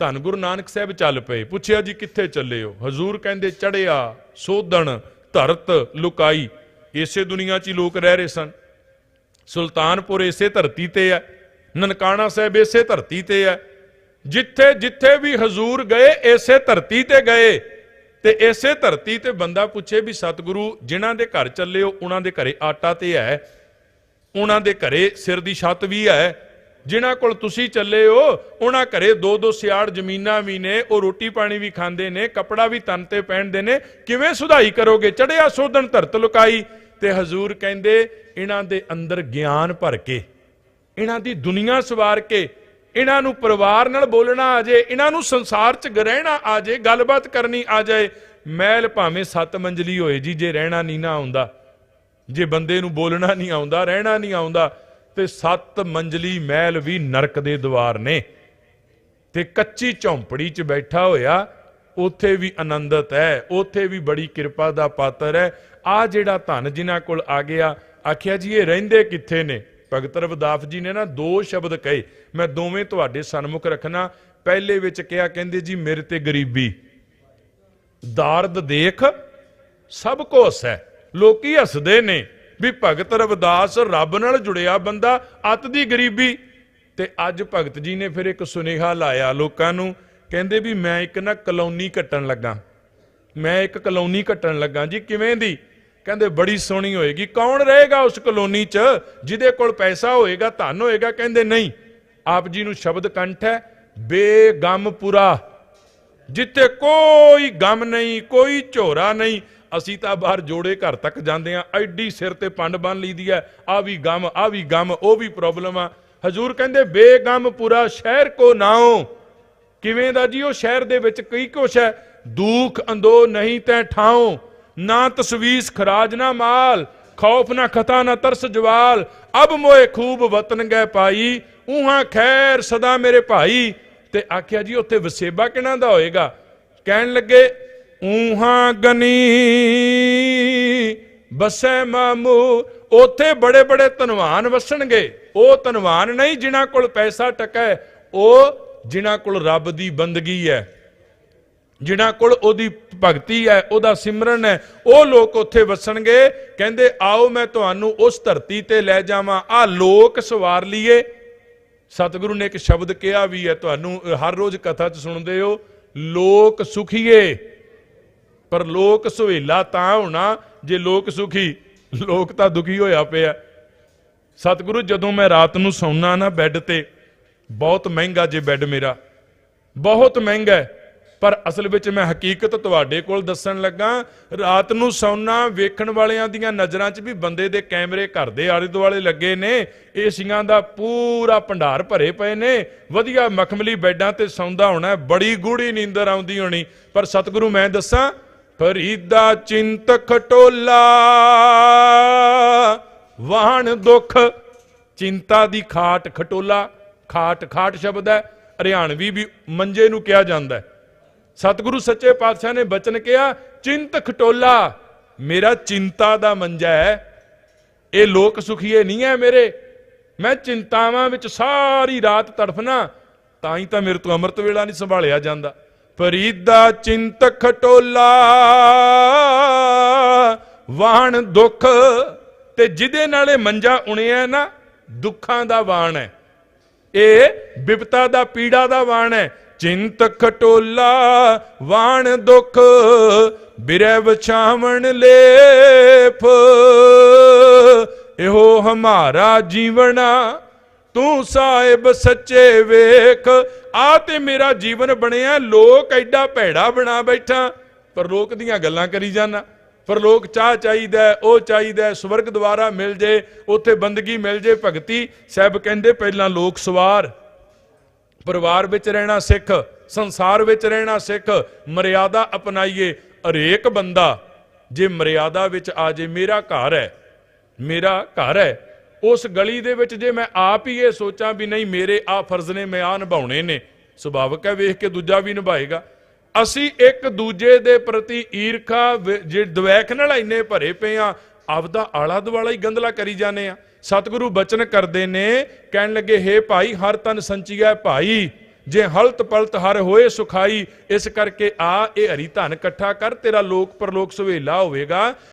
ਧੰਨ ਗੁਰੂ ਨਾਨਕ ਸਾਹਿਬ ਚੱਲ ਪਏ। ਪੁੱਛਿਆ ਜੀ ਕਿੱਥੇ ਚੱਲੇ ਹੋ? ਹਜ਼ੂਰ ਕਹਿੰਦੇ ਚੜਿਆ, ਸੋਧਣ, ਧਰਤ, ਲੁਕਾਈ। ਇਸੇ ਦੁਨੀਆ 'ਚ ਹੀ ਲੋਕ ਰਹਿ ਰਹੇ ਸਨ। ਸੁਲਤਾਨਪੁਰ ਇਸੇ ਧਰਤੀ ਤੇ ਹੈ। ਨਨਕਾਣਾ ਸਾਹਿਬ ਇਸੇ ਧਰਤੀ ਤੇ ਹੈ। ਜਿੱਥੇ ਜਿੱਥੇ ਵੀ ਹਜ਼ੂਰ ਗਏ, ਇਸੇ ਧਰਤੀ ਤੇ ਗਏ। ਤੇ ਇਸੇ ਧਰਤੀ ਤੇ ਬੰਦਾ ਪੁੱਛੇ ਵੀ, ਸਤਿਗੁਰੂ, ਜਿਨ੍ਹਾਂ ਦੇ ਘਰ ਚੱਲੇ ਹੋ, ਉਹਨਾਂ ਦੇ ਘਰੇ ਆਟਾ ਤੇ ਹੈ। ਉਹਨਾਂ ਦੇ ਘਰੇ ਸਿਰ ਦੀ ਛੱਤ ਵੀ ਹੈ। ਜਿਨ੍ਹਾਂ ਕੋਲ ਤੁਸੀਂ ਚੱਲੇ ਹੋ, ਉਹਨਾਂ ਘਰੇ ਦੋ ਦੋ ਸਿਆੜ ਜ਼ਮੀਨਾਂ ਵੀ ਨੇ, ਉਹ ਰੋਟੀ ਪਾਣੀ ਵੀ ਖਾਂਦੇ ਨੇ, ਕਪੜਾ ਵੀ ਤਨ ਤੇ ਪਹਿਨਦੇ ਨੇ। ਕਿਵੇਂ ਸੁਧਾਈ ਕਰੋਗੇ? ਚੜਿਆ ਸੋਧਣ ਧਰਤ ਲੁਕਾਈ। ਤੇ ਹਜ਼ੂਰ ਕਹਿੰਦੇ, ਇਹਨਾਂ ਦੇ ਅੰਦਰ ਗਿਆਨ ਭਰ ਕੇ, ਇਹਨਾਂ ਦੀ ਦੁਨੀਆ ਸਵਾਰ ਕੇ, ਇਹਨਾਂ ਨੂੰ ਪਰਿਵਾਰ ਨਾਲ ਬੋਲਣਾ ਆ ਜੇ ਇਹਨਾਂ ਨੂੰ ਸੰਸਾਰ 'ਚ ਰਹਿਣਾ ਆ ਜੇ ਗੱਲਬਾਤ ਕਰਨੀ ਆ ਜਾਏ ਮਹਿਲ ਭਾਵੇਂ ਸੱਤ ਮੰਜ਼ਲੀ ਹੋਏ ਜੀ, ਜੇ ਰਹਿਣਾ ਨਹੀਂ ਨਾ ਆਉਂਦਾ, ਜੇ ਬੰਦੇ ਨੂੰ ਬੋਲਣਾ ਨਹੀਂ ਆਉਂਦਾ, ਰਹਿਣਾ ਨਹੀਂ ਆਉਂਦਾ ਤੇ ਸੱਤ ਮੰਜ਼ਲੀ ਮਹਿਲ ਵੀ ਨਰਕ ਦੇ ਦੁਆਰ ਨੇ। ਤੇ ਕੱਚੀ ਝੌਂਪੜੀ 'ਚ ਬੈਠਾ ਹੋਇਆ, ਉੱਥੇ ਵੀ ਆਨੰਦਤ ਹੈ, ਉੱਥੇ ਵੀ ਬੜੀ ਕਿਰਪਾ ਦਾ ਪਾਤਰ ਹੈ। ਆ ਜਿਹੜਾ ਧਨ ਜਿਨ੍ਹਾਂ ਕੋਲ ਆ ਗਿਆ, ਆਖਿਆ ਜੀ, ਇਹ ਰਹਿੰਦੇ ਕਿੱਥੇ ਨੇ? ਭਗਤ ਰਵਿਦਾਸ ਜੀ ਨੇ ਨਾ ਦੋ ਸ਼ਬਦ ਕਹੇ। ਮੈਂ ਦੋਵੇਂ ਤੁਹਾਡੇ ਸਨਮੁਖ ਰੱਖਣਾ। ਪਹਿਲੇ ਵਿੱਚ ਕਿਹਾ, ਕਹਿੰਦੇ ਜੀ, ਮੇਰੇ ਤੇ ਗਰੀਬੀ। ਦਾਰਦ ਦੇਖ, ਸਭ ਕੋ ਹੱਸੈ ਲੋਕੀ ਹੱਸਦੇ ਨੇ। ਵੀ ਭਗਤ ਰਵਿਦਾਸ ਰੱਬ ਨਾਲ ਜੁੜਿਆ ਬੰਦਾ, ਅਤ ਦੀ ਗਰੀਬੀ। ਤੇ ਅੱਜ ਭਗਤ ਜੀ ਨੇ ਫਿਰ ਇੱਕ ਸੁਨੇਹਾ ਲਾਇਆ ਲੋਕਾਂ ਨੂੰ, ਕਹਿੰਦੇ ਵੀ ਮੈਂ ਇੱਕ ਨਾ ਕਲੋਨੀ ਕੱਟਣ ਲੱਗਾ। ਮੈਂ ਇੱਕ ਕਲੋਨੀ ਕੱਟਣ ਲੱਗਾ ਜੀ, ਕਿਵੇਂ ਦੀ? ਕਹਿੰਦੇ ਬੜੀ ਸੋਹਣੀ ਹੋਏਗੀ। ਕੌਣ ਰਹੇਗਾ ਉਸ ਕਲੋਨੀ 'ਚ ਜਿਹਦੇ ਕੋਲ ਪੈਸਾ ਹੋਏਗਾ, ਧਨ ਹੋਏਗਾ? ਕਹਿੰਦੇ ਨਹੀਂ। ਆਪ ਜੀ ਨੂੰ ਸ਼ਬਦ ਕੰਠ ਹੈ, ਬੇਗਮਪੁਰਾ। ਜਿੱਥੇ ਕੋਈ ਗਮ ਨਹੀਂ, ਕੋਈ ਝੋਰਾ ਨਹੀਂ ਅਸੀਂ ਤਾਂ ਬਾਹਰ ਜੋੜੇ ਘਰ ਤੱਕ ਜਾਂਦੇ ਆ ਐਡੀ ਸਿਰ ਤੇ ਪੰਡ ਬੰਨ ਲਈਦੀ ਐ ਆ ਵੀ ਗਮ, ਆ ਵੀ ਗਮ, ਉਹ ਵੀ ਪ੍ਰੋਬਲਮ ਆ। ਹਜ਼ੂਰ ਕਹਿੰਦੇ, ਬੇਗਮ ਪੂਰਾ ਸ਼ਹਿਰ ਕੋ ਨਾਓ ਕਿਵੇਂ ਦਾ ਜੀ ਉਹ ਸ਼ਹਿਰ ਦੇ ਵਿੱਚ ਕਈ ਕੁਛ ਹੈ। ਦੁੱਖ ਅੰਦੋ ਨਹੀਂ ਤੈ ਠਾਓ ਨਾ ਤਸਵੀਸ ਖਰਾਜ ਨਾ ਮਾਲ। ਖੌਫ ਨਾ ਖਤਾ ਨਾ ਤਰਸ ਜਵਾਲ। ਅਬ ਮੋਏ ਖੂਬ ਵਤਨ ਗਏ ਪਾਈ। ਉਹਾਂ ਖੈਰ ਸਦਾ ਮੇਰੇ ਭਾਈ। ਤੇ ਆਖਿਆ ਜੀ, ਉੱਥੇ ਵਸੇਬਾ ਕਿਹਨਾਂ ਦਾ ਹੋਏਗਾ? ਕਹਿਣ ਲੱਗੇ ਉਹਾਂ ਗਨੀ ਬਸੈ ਮਾਮੂ, ਉੱਥੇ ਬੜੇ ਬੜੇ ਧਨਵਾਨ ਵਸਣਗੇ। ਉਹ ਧਨਵਾਨ ਨਹੀਂ ਜਿਨ੍ਹਾਂ ਕੋਲ ਪੈਸਾ ਟਕਾ ਹੈ ਉਹ ਜਿਨ੍ਹਾਂ ਕੋਲ ਰੱਬ ਦੀ ਬੰਦਗੀ ਹੈ ਜਿਨ੍ਹਾਂ ਕੋਲ ਉਹਦੀ ਭਗਤੀ ਹੈ ਉਹਦਾ ਸਿਮਰਨ ਹੈ ਉਹ ਲੋਕ ਉੱਥੇ ਵਸਣਗੇ, ਕਹਿੰਦੇ, ਆਓ ਮੈਂ ਤੁਹਾਨੂੰ ਉਸ ਧਰਤੀ ਤੇ ਲੈ ਜਾਵਾਂ। ਆ ਲੋਕ ਸਵਾਰ ਲਈਏ ਸਤਿਗੁਰੂ ਨੇ ਇੱਕ ਸ਼ਬਦ ਕਿਹਾ ਵੀ ਹੈ ਤੁਹਾਨੂੰ ਹਰ ਰੋਜ਼ ਕਥਾ 'ਚ ਸੁਣਦੇ ਹੋ, ਲੋਕ ਸੁਖੀਏ। ਪਰ ਲੋਕ ਸੁਹੇਲਾ ਤਾਂ ਹੋਣਾ ਜੇ ਲੋਕ ਸੁਖੀ। ਲੋਕ ਤਾਂ ਦੁਖੀ ਹੋਇਆ ਪਿਆ। ਸਤਿਗੁਰੂ, ਜਦੋਂ ਮੈਂ ਰਾਤ ਨੂੰ ਸੌਣਾ ਨਾ ਬੈੱਡ ਤੇ, ਬਹੁਤ ਮਹਿੰਗਾ ਜੇ ਬੈੱਡ ਮੇਰਾ। ਬਹੁਤ ਮਹਿੰਗਾ ਹੈ। ਪਰ ਅਸਲ ਵਿੱਚ ਮੈਂ ਹਕੀਕਤ ਤੁਹਾਡੇ ਕੋਲ ਦੱਸਣ ਲੱਗਾ, ਰਾਤ ਨੂੰ ਸੌਣਾ ਵੇਖਣ ਵਾਲਿਆਂ ਦੀਆਂ ਨਜ਼ਰਾਂ 'ਚ ਵੀ ਬੰਦੇ ਦੇ ਕੈਮਰੇ ਘਰ ਦੇ ਆਲੇ ਦੁਆਲੇ ਲੱਗੇ ਨੇ। ਏਸੀਆਂ ਦਾ ਪੂਰਾ ਭੰਡਾਰ ਭਰੇ ਪਏ ਨੇ। ਵਧੀਆ ਮਖਮਲੀ ਬੈੱਡਾਂ ਤੇ ਸੌਂਦਾ ਹੋਣਾ, ਬੜੀ ਗੂੜੀ ਨੀਂਦਰ ਆਉਂਦੀ ਹੋਣੀ। ਪਰ ਸਤਿਗੁਰੂ, ਮੈਂ ਦੱਸਾਂ ਫਰੀਦਾ ਚਿੰਤ ਖਟੋਲਾ। ਵਾਹਣ ਦੁੱਖ, ਚਿੰਤਾ ਦੀ ਖਾਟ ਖਟੋਲਾ। ਖਾਟ ਖਾਟ ਸ਼ਬਦ ਹੈ, ਹਰਿਆਣਵੀ ਵੀ ਮੰਜੇ ਨੂੰ ਕਿਹਾ ਜਾਂਦਾ ਹੈ। ਸਤਿਗੁਰੂ ਸੱਚੇ ਪਾਤਸ਼ਾਹ ਨੇ ਬਚਨ ਕਿਹਾ, ਚਿੰਤ ਖਟੋਲਾ, ਮੇਰਾ ਚਿੰਤਾ ਦਾ ਮੰਜਾ ਹੈ। ਇਹ ਲੋਕ ਸੁਖੀਏ ਨਹੀਂ ਹੈ ਮੇਰੇ। ਮੈਂ ਚਿੰਤਾਵਾਂ ਵਿੱਚ ਸਾਰੀ ਰਾਤ ਤੜਫਣਾ ਤਾਂ ਹੀ ਤਾਂ ਮੇਰੇ ਤੋਂ ਅੰਮ੍ਰਿਤ ਵੇਲਾ ਨਹੀਂ ਸੰਭਾਲਿਆ ਜਾਂਦਾ। ਫਰੀਦਾ ਚਿੰਤ ਖਟੋਲਾ ਵਾਣ ਦੁੱਖ ਤੇ ਜਿਹਦੇ ਨਾਲੇ ਮੰਜਾ ਉਣਿਆ ਨਾ, ਦੁੱਖਾਂ ਦਾ ਵਾਣ ਹੈ। ਇਹ ਬਿਪਤਾ ਦਾ, ਪੀੜਾ ਦਾ ਵਾਣ ਹੈ। ਚਿੰਤ ਖਟੋਲਾ ਵਾਣ ਦੁੱਖ ਬਿਰੈ ਵਿਛਾਵਣ ਲੇਫ ਇਹੋ ਹਮਾਰਾ ਜੀਵਣਾ ਤੂੰ ਸਾਹਿਬ ਸੱਚੇ ਵੇਖ। ਆ ਤੇ ਮੇਰਾ ਜੀਵਨ ਬਣਿਆ, ਲੋਕ ਐਡਾ ਭੈੜਾ ਬਣਾ ਬੈਠਾ। ਪਰ ਲੋਕ ਦੀਆਂ ਗੱਲਾਂ ਕਰੀ ਜਾਣਾ ਪਰ ਲੋਕ ਚਾਹ ਚਾਹੀਦਾ, ਉਹ ਚਾਹੀਦਾ, ਸਵਰਗ ਦੁਆਰਾ ਮਿਲ ਜੇ, ਉੱਥੇ ਬੰਦਗੀ ਮਿਲ ਜੇ, ਭਗਤੀ। ਸਾਹਿਬ ਕਹਿੰਦੇ ਪਹਿਲਾਂ ਲੋਕ ਸਵਾਰ। ਪਰਿਵਾਰ ਵਿੱਚ ਰਹਿਣਾ ਸਿੱਖ, ਸੰਸਾਰ ਵਿੱਚ ਰਹਿਣਾ ਸਿੱਖ, ਮਰਿਆਦਾ ਅਪਣਾਈਏ। ਹਰੇਕ ਬੰਦਾ, ਜੇ ਮਰਿਆਦਾ ਵਿੱਚ ਆ ਜੇ, ਮੇਰਾ ਘਰ ਹੈ, ਮੇਰਾ ਘਰ ਹੈ। ਉਸ ਗਲੀ ਦੇ ਵਿੱਚ ਜੇ ਮੈਂ ਆਪ ਹੀ ਇਹ ਸੋਚਾਂ ਵੀ ਨਹੀਂ, ਮੇਰੇ ਆ ਫਰਜ਼ ਨੇ ਮੈਂ ਆ ਨਿਭਾਉਣੇ ਨੇ। ਸੁਭਾਵਕ ਹੈ, ਵੇਖ ਕੇ ਦੂਜਾ ਵੀ ਨਿਭਾਏਗਾ। ਅਸੀਂ ਇੱਕ ਦੂਜੇ ਦੇ ਪ੍ਰਤੀ ਈਰਖਾ ਜੇ ਦਵੈਖ ਨਾਲ ਇੰਨੇ ਭਰੇ ਪਏ ਆ ਆਪਦਾ ਆਲਾ ਦੁਆਲਾ ਹੀ ਗੰਦਲਾ ਕਰੀ ਜਾਂਦੇ ਆ ਸਤਿਗੁਰੂ ਬਚਨ ਕਰਦੇ ਨੇ, ਕਹਿਣ ਲੱਗੇ, ਹੇ ਭਾਈ, ਹਰ ਤਨ ਸੰਚੀਐ ਭਾਈ, ਜੇ ਹਲਤ ਪਲਤ ਹਰ ਹੋਏ ਸੁਖਾਈ, ਇਸ ਕਰਕੇ ਆ, ਇਹ ਹਰੀ ਧਨ ਇਕੱਠਾ ਕਰ, ਤੇਰਾ ਲੋਕ ਪਰਲੋਕ ਸੁਵੇਲਾ ਹੋਵੇਗਾ।